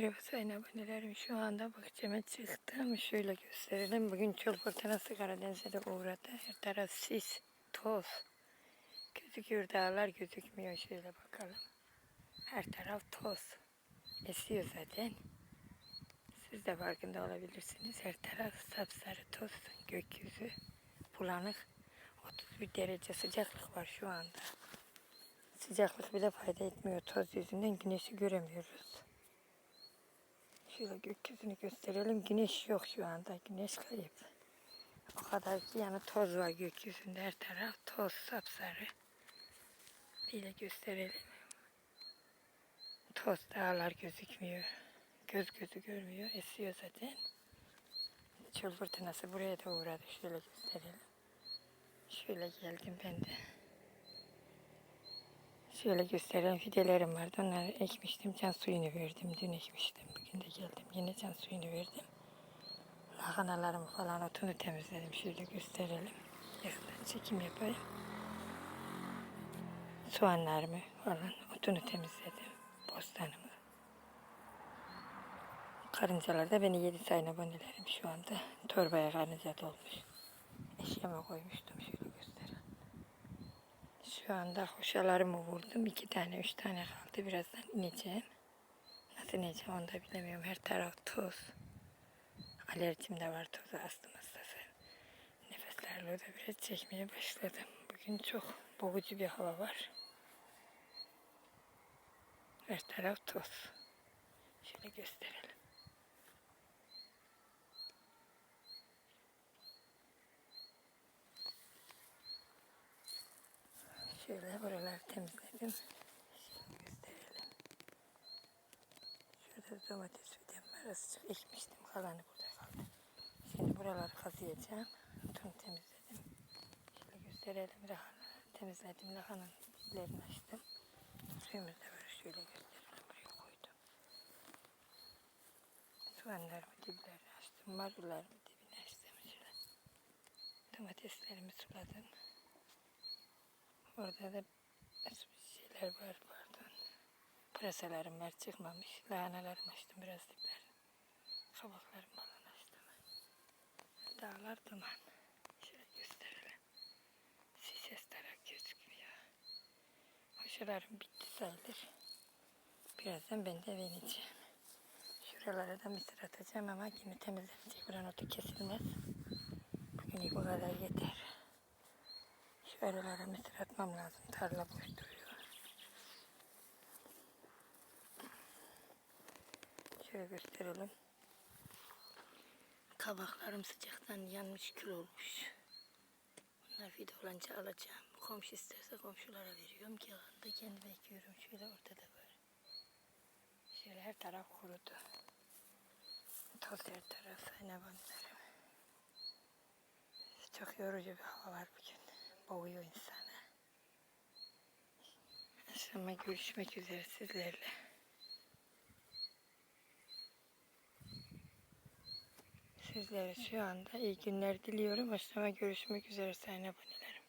Merhaba sayın abonelerim. Şu anda bahçeme çıktım. Şöyle gösterelim. Bugün çöl fırtınası Karadeniz'e de uğradı. Her taraf sis, toz. Gözüküyor dağlar gözükmüyor. Şöyle bakalım. Her taraf toz. Esiyor zaten. Siz de farkında olabilirsiniz. Her taraf sapsarı toz. Gökyüzü bulanık. 31 derece sıcaklık var şu anda. Sıcaklık bile fayda etmiyor. Toz yüzünden güneşi göremiyoruz. Şöyle gökyüzünü gösterelim. Güneş yok şu anda. Güneş kayıp. O kadar ki yani toz var gökyüzünde. Her taraf toz sapsarı. Böyle gösterelim. Toz dağlar gözükmüyor. Göz gözü görmüyor. Esiyor zaten. Çöl fırtınası buraya da uğradı. Şöyle gösterelim. Şöyle geldim ben de. Şöyle gösterelim fidelerim vardı. Onları ekmiştim. Can suyunu verdim. Dün ekmiştim. Bugün de geldim. Yine can suyunu verdim. Lahanalarımı falan otunu temizledim. Şöyle gösterelim. Yakından çekim yapayım. Soğanlarımı falan otunu temizledim. Bostanımı. Karıncalar da beni yedi sayın abonelerim şu anda. Torbaya karınca dolmuş. Eşyama koymuştum. Şöyle. Şu anda hoşalarımı vurdum. iki tane, üç tane kaldı. Birazdan ineceğim. Nasıl ineceğim onu da bilemiyorum. Her taraf toz. Alerjim de var toza astım hastası. Nefeslerle de biraz çekmeye başladım. Bugün çok boğucu bir hava var. Her taraf toz. Şöyle gösterelim. Şöyle buraları temizledim. Şöyle gösterelim. Şurada domates fidem var. Azıcık ekmiştim. Kalanı burada kaldı. Şimdi buraları kazıyacağım. Tüm temizledim. Şöyle gösterelim. Lahana temizledim. Lahananın diplerini açtım. Suyumuz da var. Şöyle gösterelim. Buraya koydum. Soğanlarımı diplerini açtım. Marullarımı dibine açtım. Şöyle. Domateslerimi suladım. Orada da şeyler var pardon. Pırasalarım var çıkmamış. Lahanalarımı açtım biraz dipler. Kabaklarımı falan açtım. Dağlar duman. Şöyle gösterelim. Ses tarak gözükmüyor. Hoşalarım bitti sayılır. Birazdan ben de eve ineceğim. Şuralara da mısır atacağım ama yine temizlenecek. Buranın otu kesilmez. Bugün bu kadar yeter. Mısır atmam lazım. Tarla boş duruyor. Şöyle gösterelim. Kabaklarım sıcaktan yanmış kül olmuş. Bunlar fide olunca alacağım. Komşu isterse komşulara veriyorum. Yalanında kendime ekiyorum. Şöyle ortada var. Şöyle her taraf kurudu. Toz her taraf. Ne bunlar. Çok yorucu bir hava var bugün. Boğuyor insanı. Akşama görüşmek üzere sizlerle. Sizlere şu anda iyi günler diliyorum. Akşama görüşmek üzere sayın aboneler.